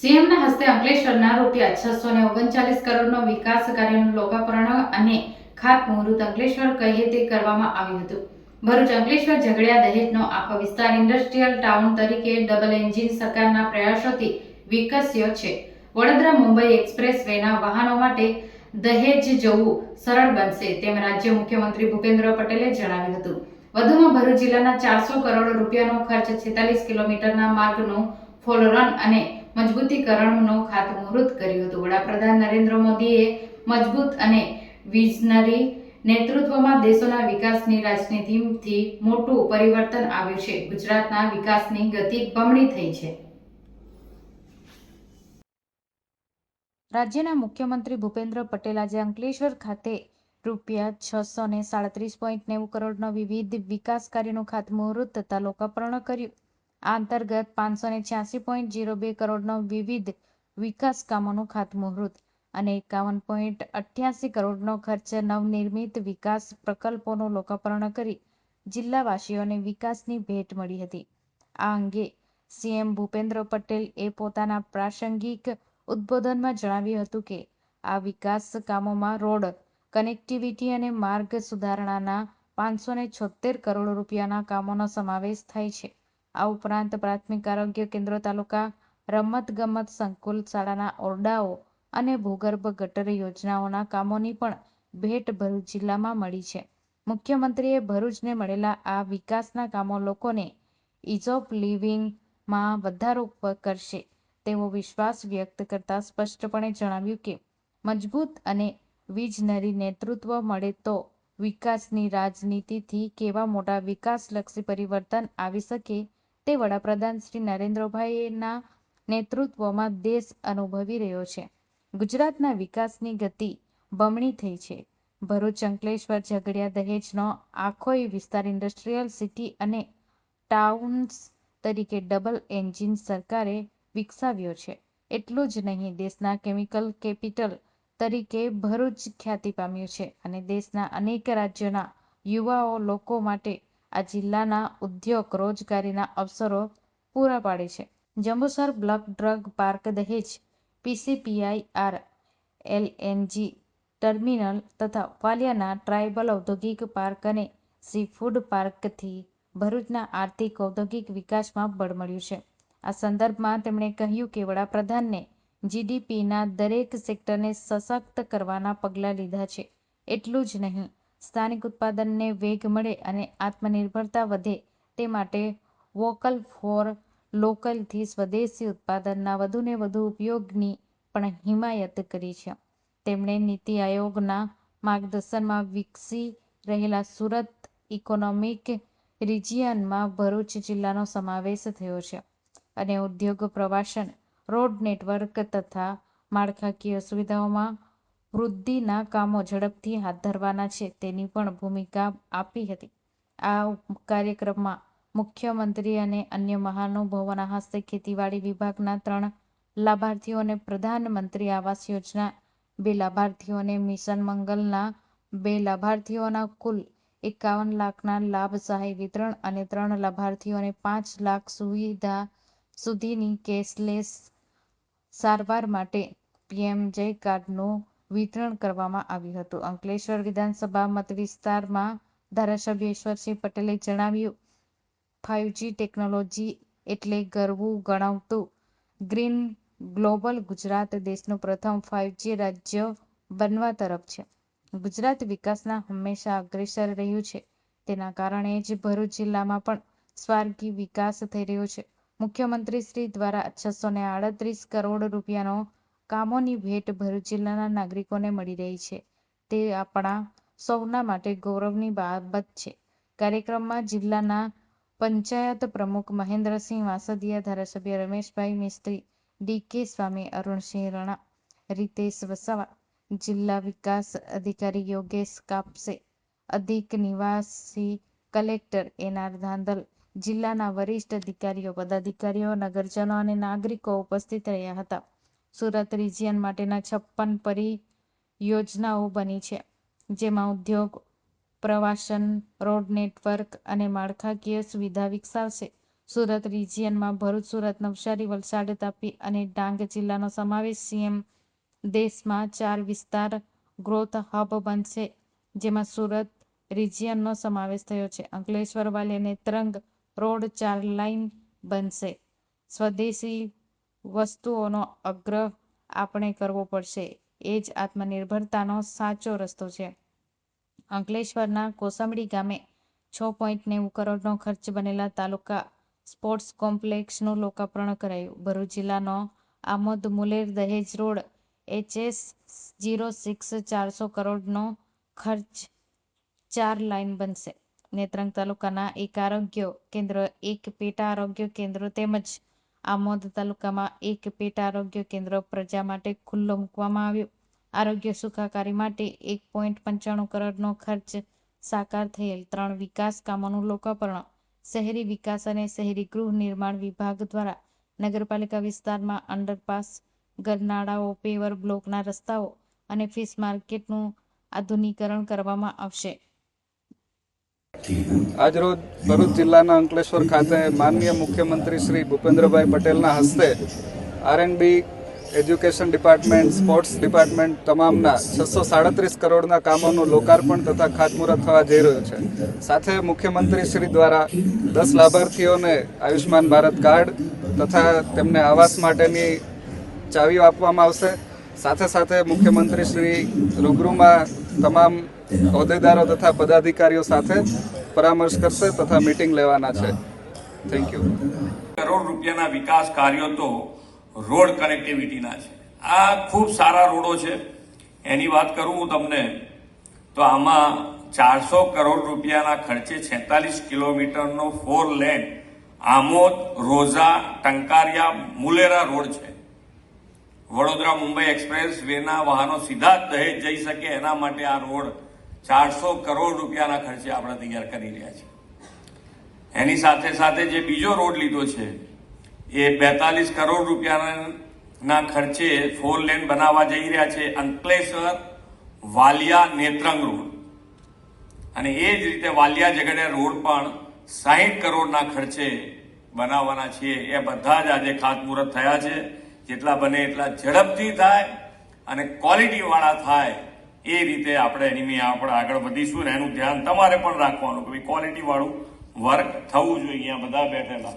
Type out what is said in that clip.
સીએમના હસ્તે અંકલેશ્વરના રૂપિયા છસો ને ઓગણચાલીસ કરોડનો વિકાસ કાર્યનું લોકાર્પણ અને ખાતમુહૂર્ત અંકલેશ્વર કહીએ તે કરવામાં આવ્યું હતું? ભરૂચ અંકલેશ્વર ઝઘડિયા દહેજનો આખો વિસ્તાર ઇન્ડસ્ટ્રીયલ ટાઉન તરીકે ડબલ એન્જિન સરકારના પ્રયાસોથી વિકસ્યો છે. વડોદરા મુંબઈ એક્સપ્રેસ વેના વાહનો માટે દહેજ જવું સરળ બનશે તેમ રાજ્ય મુખ્યમંત્રી ભૂપેન્દ્ર પટેલે જણાવ્યું હતું. વધુમાં ભરૂચ જિલ્લાના ચારસો કરોડ રૂપિયાનો ખર્ચ છેતાલીસ કિલોમીટરના માર્ગનું ફોલ રન અને મજબૂતીકરણનું ખાતમુહૂર્ત કર્યું હતું. વડાપ્રધાન નરેન્દ્ર મોદીએ મજબૂત અને વિઝનરી નેતૃત્વમાં દેશોના વિકાસની રાજનીતિથી મોટું પરિવર્તન આવ્યું છે. ગુજરાતના વિકાસની ગતિ બમણી થઈ છે. રાજ્યના મુખ્યમંત્રી ભૂપેન્દ્ર પટેલ આજે અંકલેશ્વર ખાતે રૂપિયા છસો ને સાડત્રીસ પોઈન્ટ નેવું કરોડનો વિવિધ વિકાસ કાર્યનું ખાતમુહૂર્ત તથા લોકાર્પણ કર્યું. આ અંતર્ગત પાંચસો ને છ્યાસી પોઈન્ટ જીરો બે કરોડનો વિવિધ વિકાસ કામોનું ખાતમુહૂર્ત અને એકાવન પોઈન્ટ અઠ્યાસી કરોડનો ખર્ચ નવનિર્મિત વિકાસ પ્રકલ્પોનું લોકાર્પણ કરી જિલ્લાવાસીઓને વિકાસની ભેટ મળી હતી. આ અંગે સીએમ ભૂપેન્દ્ર પટેલ એ પોતાના પ્રાસંગિક ઉદ્બોધનમાં જણાવ્યું હતું કે, આ વિકાસ કામોમાં રોડ, કનેક્ટિવિટી અને માર્ગ સુધારણાના પાંચસો છોતેર કરોડ રૂપિયાના કામોનો સમાવેશ થાય છે. આ ઉપરાંત પ્રાથમિક આરોગ્ય કેન્દ્રો તાલુકા રમત ગમત સંકુલ શાળાના ઓરડાઓ અને ભૂગર્ભ ગટર યોજનાઓના કામોની પણ ભેટ ભરૂચ જિલ્લામાં મળી છે. મુખ્યમંત્રીએ ભરૂચને મળેલા આ વિકાસના કામો લોકોને ઇઝ ઓફ લિવિંગમાં વધારો કરશે. તેવો વિશ્વાસ વ્યક્ત કરતા સ્પષ્ટપણે જણાવ્યું કે, મજબૂત અને વીજનરી નેતૃત્વ મળે તો વિકાસની રાજનીતિથી કેવા મોટા વિકાસલક્ષી પરિવર્તન આવી શકે તે વડાપ્રધાન શ્રી નરેન્દ્રભાઈના નેતૃત્વમાં દેશ અનુભવી રહ્યો છે. ગુજરાતના વિકાસની ગતિ બમણી થઈ છે. ભરૂચ અંકલેશ્વર ઝઘડિયા દહેજનો આખો વિસ્તાર ઇન્ડસ્ટ્રીયલ સિટી અને ટાઉન્સ તરીકે ડબલ એન્જિન સરકારે વિકસાવ્યો છે. એટલું જ નહીં, દેશના કેમિકલ કેપિટલ તરીકે ભરૂચ ખ્યાતિ પામ્યું છે અને દેશના અનેક રાજ્યોના યુવાઓ લોકો માટે આ જિલ્લાના ઉદ્યોગ રોજગારીના અવસરો પૂરા પાડે છે. જંબુસર બ્લક ડ્રગ પાર્ક દહેજ, પીસીપીઆઈઆર, એલએનજી ટર્મિનલ તથા વાલિયાના ટ્રાયબલ ઔદ્યોગિક પાર્ક અને સી ફૂડ પાર્કથી ભરૂચના આર્થિક ઔદ્યોગિક વિકાસમાં બળ મળ્યું છે. આ સંદર્ભમાં તેમણે કહ્યું કે વડાપ્રધાનને જીડીપીના દરેક સેક્ટરને સશક્ત કરવાના પગલાં લીધા છે. એટલું જ નહીં સ્થાનિક ઉત્પાદનને વેગ મળે અને આત્મનિર્ભરતા વધે, તે માટે વોકલ ફોર લોકલથી સ્વદેશી ઉત્પાદનના વધુને વધુ ઉપયોગની પણ હિમાયત કરી છે. તેમણે નીતિ આયોગના માર્ગદર્શનમાં વિકસી રહેલા સુરત ઇકોનોમિક રિજિયનમાં ભરૂચ જિલ્લાનો સમાવેશ થયો છે અને ઉદ્યોગ પ્રવાસન, રોડ નેટવર્ક તથા માળખાકીય સુવિધાઓમાં વૃદ્ધિના કામો ઝડપથી હાથ ધરવાના છે. તેની પણ ભૂમિકા આપી હતી. આ કાર્યક્રમમાં મુખ્યમંત્રી અને અન્ય મહાનુભાવોના હસ્તે ખેતીવાડી વિભાગના ત્રણ લાભાર્થીઓને પ્રધાનમંત્રી આવાસ યોજના બે લાભાર્થીઓને મિશન મંગલના બે લાભાર્થીઓના કુલ એકાવન લાખના લાભ સહાય વિતરણ અને ત્રણ લાભાર્થીઓને પાંચ લાખ સુવિધા સુધીની કેશલેસ સારવાર માટે પીએમ જય કાર્ડનું વિતરણ કરવામાં આવ્યું હતું. અંકલેશ્વર વિધાનસભા મત વિસ્તારમાં ધારાસભ્ય ઈશ્વરસિંહ પટેલે જણાવ્યું ફાઇવજી ટેકનોલોજી એટલે ગરવું ગણાવતું. ગ્રીન ગ્લોબલ ગુજરાત દેશનું પ્રથમ ફાઇવજી રાજ્ય બનવા તરફ છે. ગુજરાત વિકાસના હંમેશા અગ્રેસર રહ્યું છે. તેના કારણે જ ભરૂચ જિલ્લામાં પણ સ્વાર્ગી વિકાસ થઈ રહ્યો છે. મુખ્યમંત્રી શ્રી દ્વારા છસો ને આડત્રીસ કરોડ રૂપિયાનો કામોની ભેટ ભરૂચ જિલ્લાના નાગરિકોને મળી રહી છે. તે આપણા સૌના માટે ગૌરવની બાબત છે. કાર્યક્રમમાં જિલ્લાના પંચાયત પ્રમુખ મહેન્દ્રસિંહ વાસદિયા, ધારાસભ્ય રમેશભાઈ મિસ્ત્રી, ડીકે સ્વામી, અરુણસિંહ રણા, રીતેશ વસાવા, જિલ્લા વિકાસ અધિકારી યોગેશ કાપસે, અધિક નિવાસી કલેક્ટર એનઆર ધાંધલ, જિલ્લાના વરિષ્ઠ અધિકારીઓ, પદાધિકારીઓ, નગરજનો અને નાગરિકો ઉપસ્થિત રહ્યા હતા. સુરત રિજિયન માટેના છપ્પન પરિયોજનાઓ બની છે, જેમાં ઉદ્યોગ, પ્રવાસન, રોડ નેટવર્ક અને માળખાકીય સુવિધા વિકસાવશે. સુરત રિજિયનમાં ભરૂચ, સુરત, નવસારી, વલસાડ, તાપી અને ડાંગ જિલ્લાનો સમાવેશ સીએમ દેશમાં ચાર વિસ્તાર ગ્રોથ હબ બનશે, જેમાં સુરત રિજિયનનો સમાવેશ થયો છે. અંકલેશ્વર વાલે અને ત્રંગ રોડ ચાર લાઇન બનશે. સ્વદેશી વસ્તુઓનો આગ્રહ આપણે કરવો પડશે. એ જ આત્મનિર્ભરતાનો સાચો રસ્તો છે. અંકલેશ્વરના કોસંબડી ગામે છ પોઈન્ટ નેવું કરોડનો ખર્ચ બનેલા તાલુકા સ્પોર્ટ્સ કોમ્પ્લેક્સનું લોકાર્પણ કરાયું. ભરૂચ જિલ્લાનો આમોદ મુલેર દહેજ રોડ એચએસ જીરો સિક્સ ચારસો કરોડનો ખર્ચ ચાર લાઇન બનશે. નેત્રંગ તાલુકાના એક આરોગ્ય કેન્દ્ર, એક પેટા આરોગ્ય કેન્દ્ર તેમજ આમોદ તાલુકામાં એક પેટા આરોગ્ય કેન્દ્ર પ્રજા માટે ખુલ્લો મૂકવામાં આવ્યો. આરોગ્ય સુખાકારી માટે એક પોઈન્ટ પંચાણું કરોડનો ખર્ચ સાકાર થયેલ ત્રણ વિકાસ કામોનું લોકાર્પણ. શહેરી વિકાસ અને શહેરી ગૃહ નિર્માણ વિભાગ દ્વારા નગરપાલિકા વિસ્તારમાં અંડરપાસ, ગરનાળાઓ, પેવર બ્લોકના રસ્તાઓ અને ફિશ માર્કેટનું આધુનિકરણ કરવામાં આવશે. આજરોજ ભરૂચ જિલ્લાના અંકલેશ્વર ખાતે માનનીય મુખ્યમંત્રી શ્રી ભૂપેન્દ્રભાઈ પટેલના હસ્તે R N B education department sports department તમામના છસો સાડત્રીસ કરોડના કામોનું લોકાર્પણ તથા ખાતમુહૂર્ત થવા જઈ રહ્યું છે. સાથે મુખ્યમંત્રી શ્રી દ્વારા દસ લાભાર્થીઓને આયુષ્માન ભારત કાર્ડ તથા તેમને આવાસ માટેની ચાવીઓ આપવામાં આવશે. સાથે સાથે મુખ્યમંત્રી શ્રી રૂબરૂમાં તમામ હોદ્દેદારો તથા પદાધિકારીઓ સાથે પરામર્શ કરશે તથા મીટિંગ લેવાના છે. થેન્ક યુ કરોડ રૂપિયાના વિકાસ કાર્યો તો રોડ કનેક્ટિવિટીના છે. આ ખૂબ સારા રોડો છે. એની વાત કરું હું તમને, તો આમાં ચારસો કરોડ રૂપિયાના ખર્ચે છેતાલીસ કિલોમીટરનો four lane Amod, Roza, Tankaria, Mulera road છે. વડોદરા મુંબઈ એક્સપ્રેસ વેના વાહનો સીધા દહેજ જઈ શકે એના માટે આ રોડ ચારસો કરોડ રૂપિયાના ખર્ચે આપણે તૈયાર કરી રહ્યા છીએ. એની સાથે સાથે જે બીજો રોડ લીધો છે, એ બેતાલીસ કરોડ રૂપિયાના ખર્ચે ફોર લેન બનાવવા જઈ રહ્યા છે અંકલેશ્વર વાલિયા નેત્રંગ રોડ. અને એ જ રીતે વાલિયા જગડિયા રોડ પણ સાહીઠ કરોડના ખર્ચે બનાવવાના છીએ. એ બધા જ આજે ખાતમુહૂર્ત થયા છે. જેટલા બને એટલા ઝડપથી થાય અને ક્વોલિટી વાળા થાય, એ રીતે આપણે એની આપણે આગળ વધીશું ને એનું ધ્યાન તમારે પણ રાખવાનું કે ક્વોલિટી વાળું વર્ક થવું જોઈએ, અહીંયા બધા બેઠેલા.